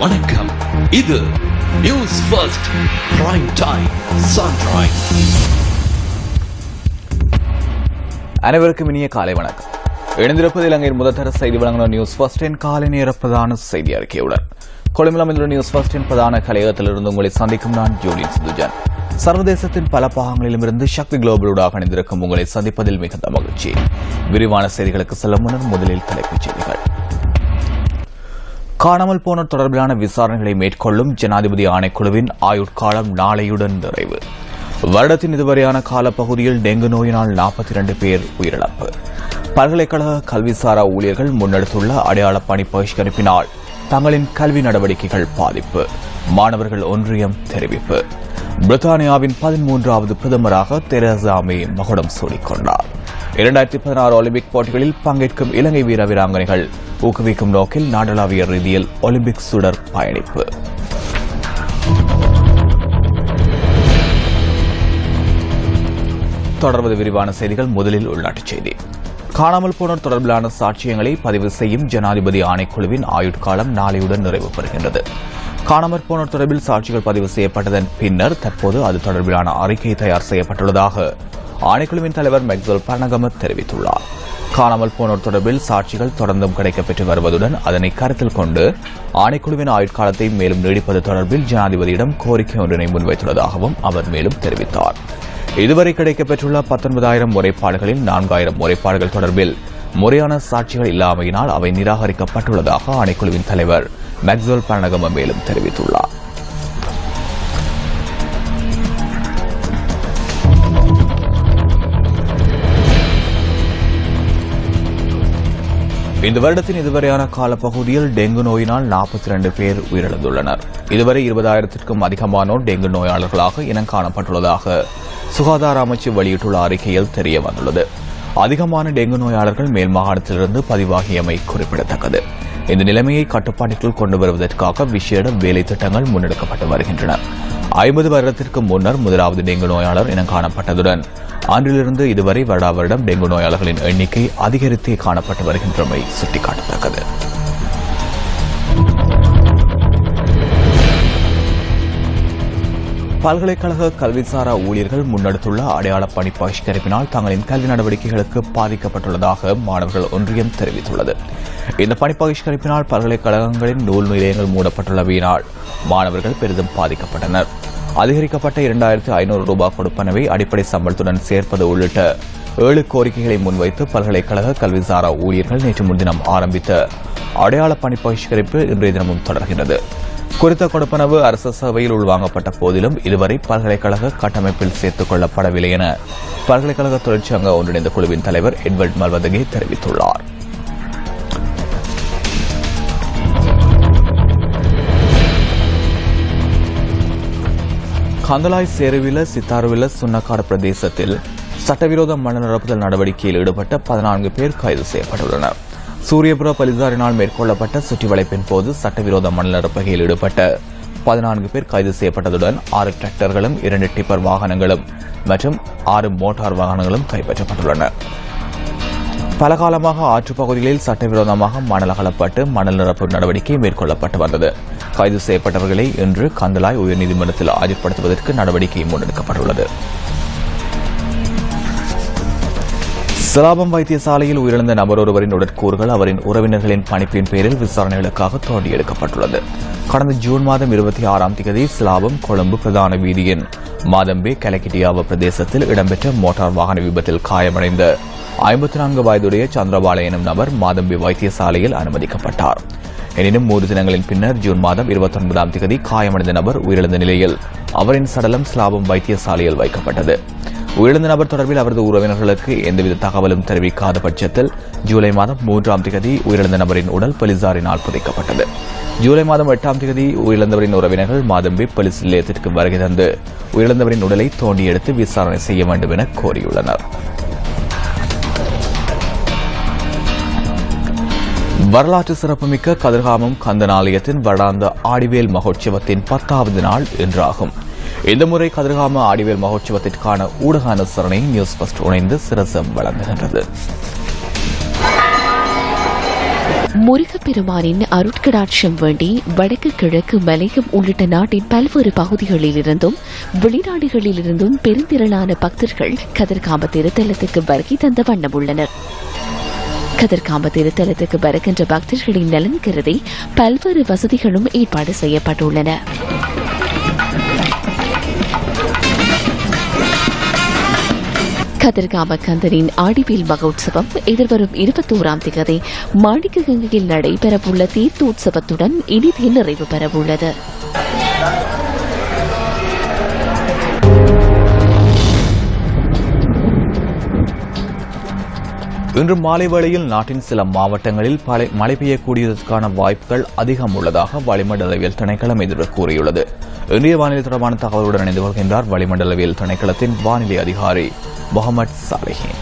வணக்கம். இது news first prime time sunrise அனைவருக்கும் இனிய காலை வணக்கம். இணைந்திருப்பது இலங்கையின் முதற்தர செய்தி வழங்கின நியூஸ் ஃபர்ஸ்டின் காலை நேர பிரதான செய்தி அறிக்கையுடன். கொழும்பில் அமைந்துள்ள நியூஸ் ஃபர்ஸ்டின் பிரதான கலையகத்திலிருந்து உங்களை சந்திக்கும் நான் ஜூலியன் சிந்துஜன் சர்வதேசத்தின் பல பாகங்களிலும் இருந்து சக்தி குளோபலூடாக அணிந்திருக்கும் உங்களை சந்திப்பதில் மிகுந்த மகிழ்ச்சி. விரிவான செய்திகளுக்கு செல்லும் முன்னர் முதலில் தலைப்புச் செய்திகள். காணாமல் போனோர் தொடர்பிலான விசாரணைகளை மேற்கொள்ளும் ஜனாதிபதி ஆணைக்குழுவின் ஆயுட்காலம் நாளையுடன் நிறைவு. வருடத்தின் இதுவரையான காலப்பகுதியில் டெங்கு நோயினால் நாற்பத்தி இரண்டு பேர் உயிரிழப்பு. பல்கலைக்கழக கல்விசாரா ஊழியர்கள் முன்னெடுத்துள்ள அடையாள பணி பகிஷ்கரிப்பினால் தங்களின் கல்வி நடவடிக்கைகள் பாதிப்பு. மாணவர்கள் ஒன்றியம் தெரிவிப்பு. பிரித்தானியாவின் பதிமூன்றாவது பிரதமராக தெரசா மே மகுடம் சூடிக்கொண்டாா் இரண்டாயிரத்தி பதினாறு ஒலிம்பிக் போட்டிகளில் பங்கேற்கும் இலங்கை வீர வீராங்கனைகள் ஊக்குவிக்கும் நோக்கில் நாடளாவிய ரீதியில் ஒலிம்பிக் சுடர் பயணிப்பு. தொடர்வது விரிவான செய்திகள். முதலில் உள்நாட்டுச் செய்தி. காணாமல் போனோர் தொடர்பிலான சாட்சியங்களை பதிவு செய்யும் ஜனாதிபதி ஆணைக்குழுவின் ஆயுட்காலம் நாளையுடன் நிறைவு பெறுகின்றது. காணாமற் போனோர் தொடர்பில் சாட்சிகள் பதிவு செய்யப்பட்டதன் பின்னர் தற்போது அது தொடர்பிலான அறிக்கை தயார் செய்யப்பட்டுள்ளதாக ஆணைக்குழுவின் தலைவர் மெக்சல் பரணகம தெரிவித்துள்ளார். காணாமல் போனோர் தொடர்பில் சாட்சிகள் தொடர்ந்தும் கிடைக்கப்பெற்று வருவதுடன் அதனை கருத்தில் கொண்டு ஆணைக்குழுவின் ஆயுட்காலத்தை மேலும் நீடிப்பது தொடர்பில் ஜனாதிபதியிடம் கோரிக்கை ஒன்றினை முன்வைத்துள்ளதாகவும் அவர் மேலும் தெரிவித்தார். இதுவரை கிடைக்கப்பெற்றுள்ள பத்தொன்பதாயிரம் முறைப்பாடுகளில் நான்காயிரம் முறைப்பாடுகள் தொடர்பில் முறையான சாட்சிகள் இல்லாமையினால் அவை நிராகரிக்கப்பட்டுள்ளதாக ஆணைக்குழுவின் தலைவர் மெக்சோல் பரணகம மேலும் தெரிவித்துள்ளார். இந்த வருடத்தின் இதுவரையான காலப்பகுதியில் டெங்கு நோயினால் நாற்பத்தி இரண்டு பேர் உயிரிழந்துள்ளனர். இதுவரை இருபதாயிரத்திற்கும் அதிகமானோர் டெங்கு நோயாளர்களாக இனம் காணப்பட்டுள்ளதாக சுகாதார அமைச்சு வெளியிட்டுள்ள அறிக்கையில் தெரிய வந்துள்ளது அதிகமான டெங்கு நோயாளர்கள் மேல் மாகாணத்திலிருந்து பதிவாகியமை குறிப்பிடத்தக்கது. இந்த நிலைமையை கட்டுப்பாட்டுக்குள் கொண்டு வருவதற்காக விசேட வேலை திட்டங்கள் முன்னெடுக்கப்பட்டு வருகின்றன. ஐம்பது வருடத்திற்கு முன்னர் முதலாவது டெங்கு நோயாளர் என காணப்பட்டதுடன் அன்றிலிருந்து இதுவரை வருடாவருடம் டெங்கு நோயாளர்களின் எண்ணிக்கை அதிகரித்தே காணப்பட்டு வருகின்றமை சுட்டிக்காட்டத்தக்கது. பல்கலைக்கழக கல்விசாரா ஊழியர்கள் முன்னெடுத்துள்ள அடையாள பணி பகிஷ்கரிப்பினால் தங்களின் கல்வி நடவடிக்கைகளுக்கு பாதிக்கப்பட்டுள்ளதாக மாணவர்கள் ஒன்றியம் தெரிவித்துள்ளது. இந்த பணி பகிஷ்கரிப்பினால் பல்கலைக்கழகங்களின் நூல் நிலையங்கள் மூடப்பட்டுள்ளவையினால் மாணவர்கள் பெரிதும் பாதிக்கப்பட்டனர். அதிகரிக்கப்பட்ட இரண்டாயிரத்து ஐநூறு ரூபாய் கொடுப்பனவை அடிப்படை சம்பளத்துடன் சேர்ப்பது உள்ளிட்ட ஏழு கோரிக்கைகளை முன்வைத்து பல்கலைக்கழக கல்விசாரா ஊழியர்கள் நேற்று முன்தினம் ஆரம்பித்த அடையாள பணி பகிஷ்கரிப்பு இன்றைய தினமும் தொடர்கிறது குறித்த கொடுப்பனவு அரச சபையில் உள்வாங்கப்பட்ட போதிலும் இதுவரை பல்கலைக்கழக கட்டமைப்பில் சேர்த்துக் கொள்ளப்படவில்லை என பல்கலைக்கழக தொழிற்சங்க ஒன்றிணைந்த குழுவின் தலைவர் எட்வர்ட் மல்வதகே தெரிவித்துள்ளார். கந்தலாய் சேருவில சித்தாருவில சுன்னக்காடு பிரதேசத்தில் சட்டவிரோத மணல் நிரப்புதல் நடவடிக்கையில் ஈடுபட்ட பதினான்கு பேர் கைது செய்யப்பட்டுள்ளனர். சூரியபுர பலிசாரினால் மேற்கொள்ளப்பட்ட சுற்றி வளைப்பின் போது சட்டவிரோத மணல் நிரப்புகையில் ஈடுபட்ட பதினான்கு பேர் கைது செய்யப்பட்டதுடன் ஆறு டிராக்டர்களும் இரண்டு டிப்பர் வாகனங்களும் மற்றும் ஆறு மோட்டார் வாகனங்களும் கைப்பற்றப்பட்டுள்ளன. பல காலமாக ஆற்றுப் பகுதிகளில் சட்டவிரோதமாக மணல் அகலப்பட்டு மணல் நிரப்பு நடவடிக்கை மேற்கொள்ளப்பட்டு வந்தது. கைது செய்யப்பட்டவர்களை இன்று கந்தலாய் உயர்நீதிமன்றத்தில் ஆஜர்படுத்துவதற்கு நடவடிக்கை முன்னெடுக்கப்பட்டுள்ளது. சிலாபம் வைத்தியசாலையில் உயிரிழந்த நபர் ஒருவரின் உடற்கூறுகள் அவரின் உறவினர்களின் பணிப்பின் பேரில் விசாரணைகளுக்காக தோண்டி எடுக்கப்பட்டுள்ளது. கடந்த ஜூன் மாதம் இருபத்தி ஆறாம் தேதி சிலாபம் கொழும்பு பிரதான வீதியின் மாதம்பே கலக்கிட்டியாவ பிரதேசத்தில் இடம்பெற்ற மோட்டார் வாகன விபத்தில் காயமடைந்த ஐம்பத்தி நான்கு வயதுடைய சந்திரபாலை எனும் நபர் மாதம்பி வைத்தியசாலையில் அனுமதிக்கப்பட்டார். எனினும் மூன்று தினங்களின் பின்னர் ஜூன் மாதம் இருபத்தி ஒன்பதாம் தேதி காயமடைந்த நபர் உயிரிழந்த நிலையில் அவரின் சடலம் ஸ்லாபம் வைத்தியசாலையில் வைக்கப்பட்டது. உயிரிழந்த நபர் தொடர்பில் அவரது உறவினர்களுக்கு எந்தவித தகவலும் தெரிவிக்காத பட்சத்தில் ஜூலை மாதம் மூன்றாம் தேதி உயிரிழந்த நபரின் உடல் போலீசாரினால் புதைக்கப்பட்டது. ஜூலை மாதம் எட்டாம் தேதி உயிரிழந்தவரின் உறவினர்கள் மாதம்பி போலீஸ் நிலையத்திற்கு வருகை தந்து உயிரிழந்தவரின் உடலை தோண்டி எடுத்து விசாரணை செய்ய வேண்டும் என கோரியுள்ளனர். வரலாற்று சிறப்புமிக்க கதிர்காமம் கந்தனாலயத்தின் வருடாந்த ஆடிவேல் மகோற்சவத்தின் பத்தாவது நாள் இன்றாகும். இந்த முறை கதிர்காம ஆடிவேல் மகோற்சவத்திற்கான ஊடக அனுசரணை நியூஸ் பஸ்ட் இணைந்து சிரசம் வழங்குகின்றது முருகப்பெருமானின் அருட்கடாட்சம் வேண்டி வடக்கு கிழக்கு மலையம் உள்ளிட்ட நாட்டின் பல்வேறு பகுதிகளிலிருந்தும் வெளிநாடுகளிலிருந்தும் பெருந்திரளான பக்தர்கள் கதிர்காம திருத்தலத்துக்கு வருகை தந்த வண்ணம் உள்ளனர். கதிர்காம திருத்தலத்துக்கு வருகின்ற பக்தர்களின் நலன் கருதி பல்வேறு வசதிகளும் ஏற்பாடு செய்யப்பட்டுள்ளன. கதிர்காம கந்தனின் ஆடிவேல் மகோத்சவம் எதிர்வரும் இருபத்தோராம் தேதி மாணிக்க கங்கையில் நடைபெறவுள்ள தீர்த்தோத்சவத்துடன் இனிதே நிறைவு பெறவுள்ளது. இன்று மாலை வேளையில் நாட்டின் சில மாவட்டங்களில் மழை பெய்யக்கூடியதற்கான வாய்ப்புகள் அதிகம் உள்ளதாக வளிமண்டலவியல் திணைக்களம் எதிர்ப்பு கூறியுள்ளது. இன்றைய வானிலை தொடர்பான தகவலுடன் இணைந்து கொள்கின்றார் வளிமண்டலவியல் திணைக்களத்தின் வானிலை அதிகாரி முகமது சாலிஹின்.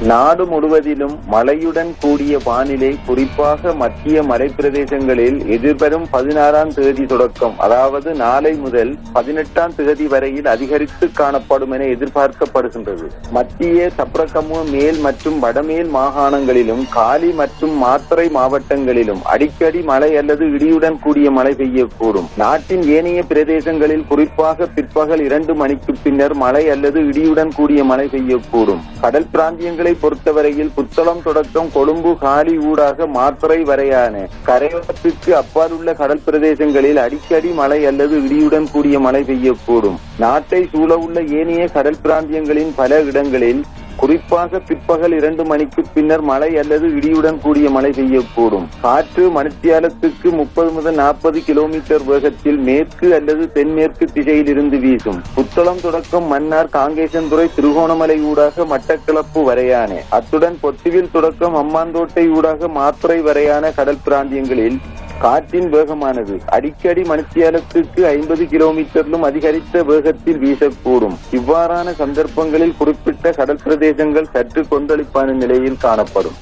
நாடு முழுவதிலும் மழையுடன் கூடிய வானிலை குறிப்பாக மத்திய மலைப்பிரதேசங்களில் எதிர்வரும் பதினாறாம் தேதி தொடக்கம். அதாவது நாளை முதல் பதினெட்டாம் தேதி வரையில் அதிகரித்து காணப்படும் என எதிர்பார்க்கப்படுகின்றது. மத்திய சப்ரகமு மேல் மற்றும் வடமேல் மாகாணங்களிலும் காலி மற்றும் மாத்தறை மாவட்டங்களிலும் அடிக்கடி மழை அல்லது இடியுடன் கூடிய மழை பெய்யக்கூடும். நாட்டின் ஏனைய பிரதேசங்களில் குறிப்பாக பிற்பகல் இரண்டு மணிக்கு பின்னர் மழை அல்லது இடியுடன் கூடிய மழை பெய்யக்கூடும். கடல் பிராந்தியங்கள் பொறுத்தவரையில் புத்தளம் தொடக்கம் கொழும்பு காலி ஊடாக மாத்திரை வரையான கரையோரத்திற்கு அப்பால் உள்ள கடல் பிரதேசங்களில் அடிக்கடி மழை அல்லது இடியுடன் கூடிய மழை பெய்யக்கூடும். நாட்டை சூழவுள்ள ஏனைய கடல் பிராந்தியங்களின் பல இடங்களில் குறிப்பாக பிற்பகல் இரண்டு மணிக்கு பின்னர் மழை அல்லது இடியுடன் கூடிய மழை பெய்யக்கூடும். காற்று மணித்தியாலத்துக்கு முப்பது முதல் நாற்பது கிலோமீட்டர் வேகத்தில் மேற்கு அல்லது தென்மேற்கு திசையில் இருந்து வீசும். புத்தளம் தொடக்கம் மன்னார் காங்கேசன்துறை திருகோணமலை ஊடாக மட்டக்களப்பு வரையான. அத்துடன் பொத்துவில் தொடக்கம் அம்மாந்தோட்டை ஊடாக மாத்துறை வரையான கடல் பிராந்தியங்களில் காற்றின் வேகமானது அடிக்கடி மணித்தியாலத்துக்கு ஐம்பது கிலோமீட்டரிலும் அதிகரித்த வேகத்தில் வீசக்கூடும் இவ்வாறான சந்தர்ப்பங்களில் குறிப்பிட்ட கடல் பிரதேசங்கள் சற்று கொந்தளிப்பான நிலையில் காணப்படும்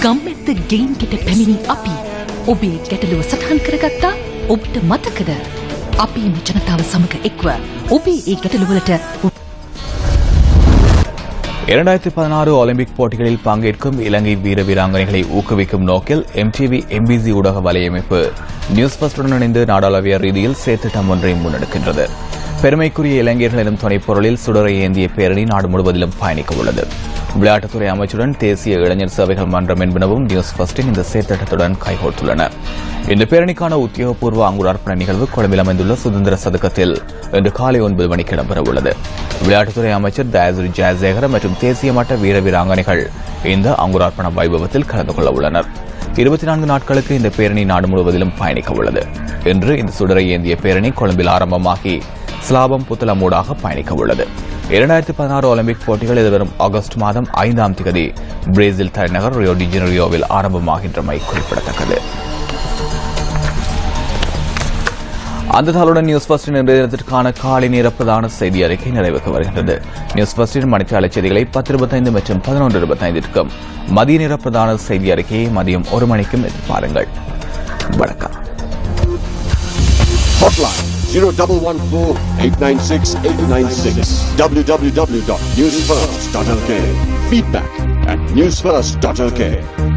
ගම්මැත්ත ගෙයින්ගෙට පැමිණි අපි ඔබේ ගැටලුව සටහන් කරගත්තා ඔබට මතකද අපි එම ජනතාව සමඟ එක්ව ඔබේ ඒ ගැටලුවලට இரண்டாயிரத்தி பதினாறு ஒலிம்பிக் போட்டிகளில் பங்கேற்கும் இலங்கை வீர வீராங்கனைகளை ஊக்குவிக்கும் நோக்கில் எம்டிவி எம்பிசி ஊடக வலையமைப்பு நியூஸ் பஸ்டுடன் இணைந்து நாடாளவிய ரீதியில் செயற்திட்டம் ஒன்றை முன்னெடுக்கின்றது. பெருமைக்குரிய இளைஞர்கள் எனும் துணைப்பொருளில் சுடரை ஏந்திய பேரணி நாடு முழுவதிலும் பயணிக்க உள்ளது. விளையாட்டுத்துறை அமைச்சுடன் தேசிய இளைஞர் சேவைகள் மன்றம் என்பனவும் நியூஸ் பஸ்டின் இந்த செயற்திட்டத்துடன் கைகோர்த்துள்ளன. இந்த பேரணிக்கான உத்தியோகபூர்வ அங்குரார்ப்பண நிகழ்வு கொழும்பில் அமைந்துள்ள சுதந்திர சதுக்கத்தில் இன்று காலை ஒன்பது மணிக்கு இடம்பெறவுள்ளது. விளையாட்டுத்துறை அமைச்சர் தயாசுரி ஜெயசேகர மற்றும் தேசிய மட்ட வீர வீராங்கனைகள் இந்த அங்குரார்ப்பண வைபவத்தில் கலந்து கொள்ள உள்ளனர். இருபத்தி நான்கு நாட்களுக்கு இந்த பேரணி நாடு முழுவதிலும் பயணிக்க உள்ளது. இன்று இந்த சுடரை ஏந்திய பேரணி கொழும்பில் ஆரம்பமாகி ஸ்லாபம் புத்தளமூடாக பயணிக்க உள்ளது இரண்டாயிரத்தி பதினாறு ஒலிம்பிக் போட்டிகள் எதிர்வரும் ஆகஸ்ட் மாதம் ஐந்தாம் தேதி பிரேசில் தலைநகர் ரியோ டிஜினரியோவில் ஆரம்பமாகின்றமை குறிப்பிடத்தக்கது. அந்த தாளுடன் நியூஸ் பஸ்டின் இன்றைய தினத்திற்கான காலை நேர பிரதான செய்தி அறிக்கை நிறைவுக்கு வருகின்றது. நியூஸ் பஸ்டின் மணிக்கால செய்திகளை பத்து இருபத்தைந்து மற்றும் பதினொன்று இருபத்தைந்திற்கும் மதிய நேர பிரதான செய்தி அறிக்கையை மதியம் ஒரு மணிக்கும் எதிர்பாருங்கள் வணக்கம். 0114-896-896. www.newsfirst.lk. Feedback at newsfirst.lk.